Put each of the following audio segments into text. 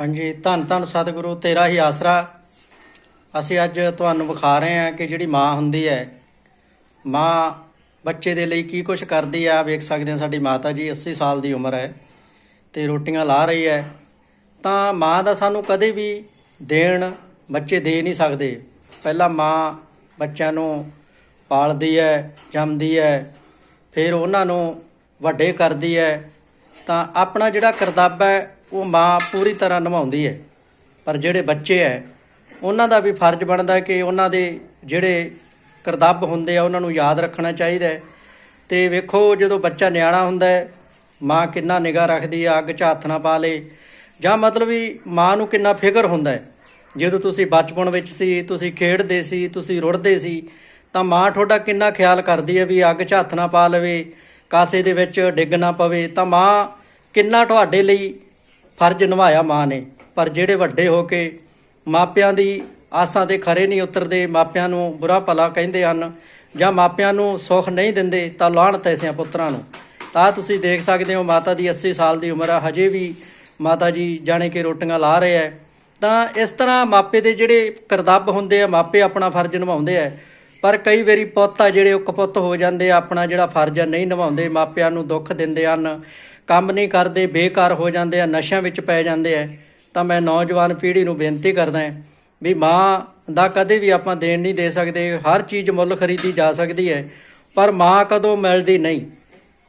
ਹਾਂਜੀ, ਧੰਨ ਧੰਨ ਸਤਿਗੁਰੂ, ਤੇਰਾ ਹੀ ਆਸਰਾ। ਅਸੀਂ ਅੱਜ ਤੁਹਾਨੂੰ ਵਿਖਾ ਰਹੇ ਹਾਂ ਕਿ ਜਿਹੜੀ ਮਾਂ ਹੁੰਦੀ ਹੈ, ਮਾਂ ਬੱਚੇ ਦੇ ਲਈ ਕੀ ਕੁਝ ਕਰਦੀ ਆ ਵੇਖ ਸਕਦੇ ਹਾਂ ਸਾਡੀ ਮਾਤਾ ਜੀ 80 ਸਾਲ ਦੀ ਉਮਰ ਹੈ ਤੇ ਰੋਟੀਆਂ ਲਾ ਰਹੀ ਹੈ। ਤਾਂ ਮਾਂ ਦਾ ਸਾਨੂੰ ਕਦੇ ਵੀ ਦੇਣ ਬੱਚੇ ਦੇ ਨਹੀਂ ਸਕਦੇ। ਪਹਿਲਾਂ ਮਾਂ ਬੱਚਿਆਂ ਨੂੰ ਪਾਲਦੀ ਹੈ, ਜੰਮਦੀ ਹੈ, ਫਿਰ ਉਹਨਾਂ ਨੂੰ ਵੱਡੇ ਕਰਦੀ ਹੈ। ਤਾਂ ਆਪਣਾ ਜਿਹੜਾ ਕਰਤੱਵ ਹੈ ਉਹ ਮਾਂ ਪੂਰੀ ਤਰ੍ਹਾਂ ਨਿਭਾਉਂਦੀ ਹੈ। ਪਰ ਜਿਹੜੇ ਬੱਚੇ ਹੈ, ਉਹਨਾਂ ਦਾ ਵੀ ਫਰਜ਼ ਬਣਦਾ ਕਿ ਉਹਨਾਂ ਦੇ ਜਿਹੜੇ ਕਰਤੱਵ ਹੁੰਦੇ ਆ, ਉਹਨਾਂ ਨੂੰ ਯਾਦ ਰੱਖਣਾ ਚਾਹੀਦਾ ਹੈ। ਤੇ ਵੇਖੋ, ਜਦੋਂ ਬੱਚਾ ਨਿਆਣਾ ਹੁੰਦਾ ਮਾਂ ਕਿੰਨਾ ਨਿਗਾਹ ਰੱਖਦੀ ਆ, ਅੱਗ 'ਚ ਹੱਥ ਨਾ ਪਾ ਲੇ। ਜਾਂ ਮਤਲਬ ਵੀ ਮਾਂ ਨੂੰ ਕਿੰਨਾ ਫਿਕਰ ਹੁੰਦਾ ਹੈ। ਜਦੋਂ ਤੁਸੀਂ ਬਚਪਨ ਵਿੱਚ ਸੀ, ਤੁਸੀਂ ਖੇਡਦੇ ਸੀ, ਤੁਸੀਂ ਰੁੜਦੇ ਸੀ, ਤਾਂ ਮਾਂ ਤੁਹਾਡਾ ਕਿੰਨਾ ਖਿਆਲ ਕਰਦੀ ਹੈ ਵੀ ਅੱਗ 'ਚ ਹੱਥ ਨਾ ਪਾ ਲਵੇ, ਕਾਸੇ ਦੇ ਵਿੱਚ ਡਿੱਗ ਨਾ ਪਵੇ। ਤਾਂ ਮਾਂ ਕਿੰਨਾ ਤੁਹਾਡੇ ਲਈ ਫਰਜ਼ ਨਿਭਾਇਆ ਮਾਂ ਨੇ, ਪਰ ਜਿਹੜੇ ਵੱਡੇ ਹੋ ਕੇ ਮਾਪਿਆਂ ਦੀ ਆਸਾਂ ਤੇ ਖਰੇ ਨਹੀਂ ਉਤਰਦੇ, ਮਾਪਿਆਂ ਨੂੰ ਬੁਰਾ ਭਲਾ ਕਹਿੰਦੇ ਹਨ ਜਾਂ ਮਾਪਿਆਂ ਨੂੰ ਸੁੱਖ ਨਹੀਂ ਦਿੰਦੇ, ਤਾਂ ਲਾਹਣ ਤੈਸਿਆਂ ਪੁੱਤਰਾਂ ਨੂੰ। ਤਾਂ ਤੁਸੀਂ ਦੇਖ ਸਕਦੇ ਹੋ ਮਾਤਾ ਦੀ 80 ਸਾਲ ਦੀ ਉਮਰ ਆ, ਹਜੇ ਵੀ ਮਾਤਾ ਜੀ ਜਾਣੇ ਕਿ ਰੋਟੀਆਂ ਲਾ ਰਹੇ ਹੈ ਤਾਂ ਇਸ ਤਰ੍ਹਾਂ ਮਾਪੇ ਦੇ ਜਿਹੜੇ ਕਰਦੱਬ ਹੁੰਦੇ ਆ, ਮਾਪੇ ਆਪਣਾ ਫਰਜ਼ ਨਿਭਾਉਂਦੇ ਆ ਪਰ ਕਈ ਵਾਰੀ ਪੁੱਤ ਆ ਜਿਹੜੇ ਉਹ ਕਪੁੱਤ ਹੋ ਜਾਂਦੇ ਆ, ਆਪਣਾ ਜਿਹੜਾ ਫਰਜ਼ ਨਹੀਂ ਨਿਭਾਉਂਦੇ, ਮਾਪਿਆਂ ਨੂੰ ਦੁੱਖ ਦਿੰਦੇ ਹਨ, ਕੰਮ ਨਹੀਂ ਕਰਦੇ, ਬੇਕਾਰ ਹੋ ਜਾਂਦੇ ਆ, ਨਸ਼ਿਆਂ ਵਿੱਚ ਪੈ ਜਾਂਦੇ ਆ। ਤਾਂ ਮੈਂ ਨੌਜਵਾਨ ਪੀੜ੍ਹੀ ਨੂੰ ਬੇਨਤੀ ਕਰਦਾ ਹਾਂ ਵੀ ਮਾਂ ਦਾ ਕਦੇ ਵੀ ਆਪਾਂ ਦੇਣ ਨਹੀਂ ਦੇ ਸਕਦੇ, ਹਰ ਚੀਜ਼ ਮੁੱਲ ਖਰੀਦੀ ਜਾ ਸਕਦੀ ਹੈ, ਪਰ ਮਾਂ ਕਦੋਂ ਮਿਲਦੀ ਨਹੀਂ।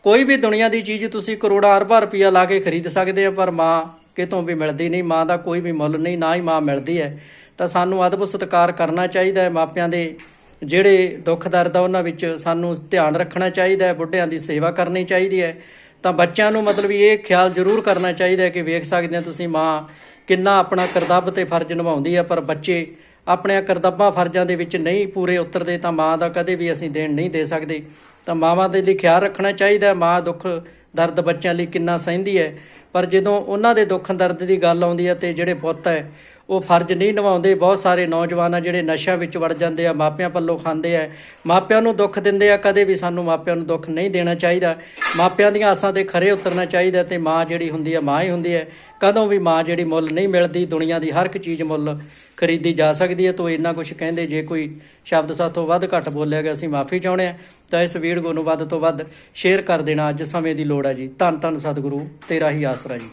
ਕੋਈ ਵੀ ਦੁਨੀਆ ਦੀ ਚੀਜ਼ ਤੁਸੀਂ ਕਰੋੜਾਂ ਅਰਬਾਂ ਰੁਪਈਆ ਲਾ ਕੇ ਖਰੀਦ ਸਕਦੇ ਆ ਪਰ ਮਾਂ ਕਿਤੋਂ ਵੀ ਮਿਲਦੀ ਨਹੀਂ, ਮਾਂ ਦਾ ਕੋਈ ਵੀ ਮੁੱਲ ਨਹੀਂ, ਨਾ ਹੀ ਮਾਂ ਮਿਲਦੀ ਹੈ। ਤਾਂ ਸਾਨੂੰ ਅਦਬ ਸਤਿਕਾਰ ਕਰਨਾ ਚਾਹੀਦਾ ਹੈ ਮਾਪਿਆਂ ਦੇ। ਜਿਹੜੇ ਦੁੱਖ ਦਰਦ ਆ ਉਹਨਾਂ ਵਿੱਚ ਸਾਨੂੰ ਧਿਆਨ ਰੱਖਣਾ ਚਾਹੀਦਾ ਹੈ, ਬੁੱਢਿਆਂ ਦੀ ਸੇਵਾ ਕਰਨੀ ਚਾਹੀਦੀ ਹੈ ਤਾਂ ਬੱਚਿਆਂ ਨੂੰ ਮਤਲਬ ਇਹ ਖਿਆਲ ਜ਼ਰੂਰ ਕਰਨਾ ਚਾਹੀਦਾ ਹੈ ਕਿ ਵੇਖ ਸਕਦੇ ਆ ਤੁਸੀਂ ਮਾਂ ਕਿੰਨਾ ਆਪਣਾ ਕਰਤੱਵ ਤੇ ਫਰਜ਼ ਨਿਭਾਉਂਦੀ ਹੈ ਪਰ ਬੱਚੇ ਆਪਣੇ ਕਰਤੱਵਾਂ ਫਰਜ਼ਾਂ ਦੇ ਵਿੱਚ ਨਹੀਂ ਪੂਰੇ ਉਤਰਦੇ, ਤਾਂ ਮਾਂ ਦਾ ਕਦੇ ਵੀ ਅਸੀਂ ਦੇਣ ਨਹੀਂ ਦੇ ਸਕਦੇ ਤਾਂ ਮਾਵਾਂ ਦੇ ਲਈ ਖਿਆਲ ਰੱਖਣਾ ਚਾਹੀਦਾ ਹੈ। ਮਾਂ ਦੁੱਖ ਦਰਦ ਬੱਚਿਆਂ ਲਈ ਕਿੰਨਾ ਸਹਿੰਦੀ ਹੈ ਪਰ ਜਦੋਂ ਉਹਨਾਂ ਦੇ ਦੁੱਖ ਦਰਦ ਦੀ ਗੱਲ ਆਉਂਦੀ ਹੈ ਤੇ ਜਿਹੜੇ ਪੁੱਤ ਹੈ ਉਹ ਫਰਜ਼ ਨਹੀਂ ਨਿਭਾਉਂਦੇ। ਬਹੁਤ ਸਾਰੇ ਨੌਜਵਾਨ ਆ ਜਿਹੜੇ ਨਸ਼ਿਆਂ ਵਿੱਚ ਵੜ ਜਾਂਦੇ ਆ, ਮਾਪਿਆਂ ਪੱਲੋਂ ਖਾਂਦੇ ਆ। ਮਾਪਿਆਂ ਨੂੰ ਦੁੱਖ ਦਿੰਦੇ ਆ, ਕਦੇ ਵੀ ਸਾਨੂੰ ਮਾਪਿਆਂ ਨੂੰ ਦੁੱਖ ਨਹੀਂ ਦੇਣਾ ਚਾਹੀਦਾ। ਮਾਪਿਆਂ ਦੀਆਂ ਆਸਾਂ ਤੇ ਖਰੇ ਉਤਰਨਾ ਚਾਹੀਦਾ ਤੇ ਮਾਂ ਜਿਹੜੀ ਹੁੰਦੀ ਆ, ਮਾਂ ਹੀ ਹੁੰਦੀ ਹੈ। ਕਦੋਂ ਵੀ ਮਾਂ ਜਿਹੜੀ ਮੁੱਲ ਨਹੀਂ ਮਿਲਦੀ, ਦੁਨੀਆ ਦੀ ਹਰ ਇੱਕ ਚੀਜ਼ ਮੁੱਲ ਖਰੀਦੀ ਜਾ ਸਕਦੀ ਹੈ। ਤੋ ਇੰਨਾ ਕੁਝ ਕਹਿੰਦੇ, ਜੇ ਕੋਈ ਸ਼ਬਦ ਸਾਥੋਂ ਵੱਧ ਘੱਟ ਬੋਲਿਆ ਗਿਆ, ਅਸੀਂ ਮਾਫੀ ਚਾਹੁੰਦੇ ਆ ਤਾਂ ਇਸ ਵੀਡੀਓ ਨੂੰ ਵੱਧ ਤੋਂ ਵੱਧ ਸ਼ੇਅਰ ਕਰ ਦੇਣਾ ਅੱਜ ਸਮੇਂ ਦੀ ਲੋੜ ਹੈ ਜੀ। ਧੰਨ ਧੰਨ ਸਤਿਗੁਰੂ, ਤੇਰਾ ਹੀ ਆਸਰਾ ਜੀ।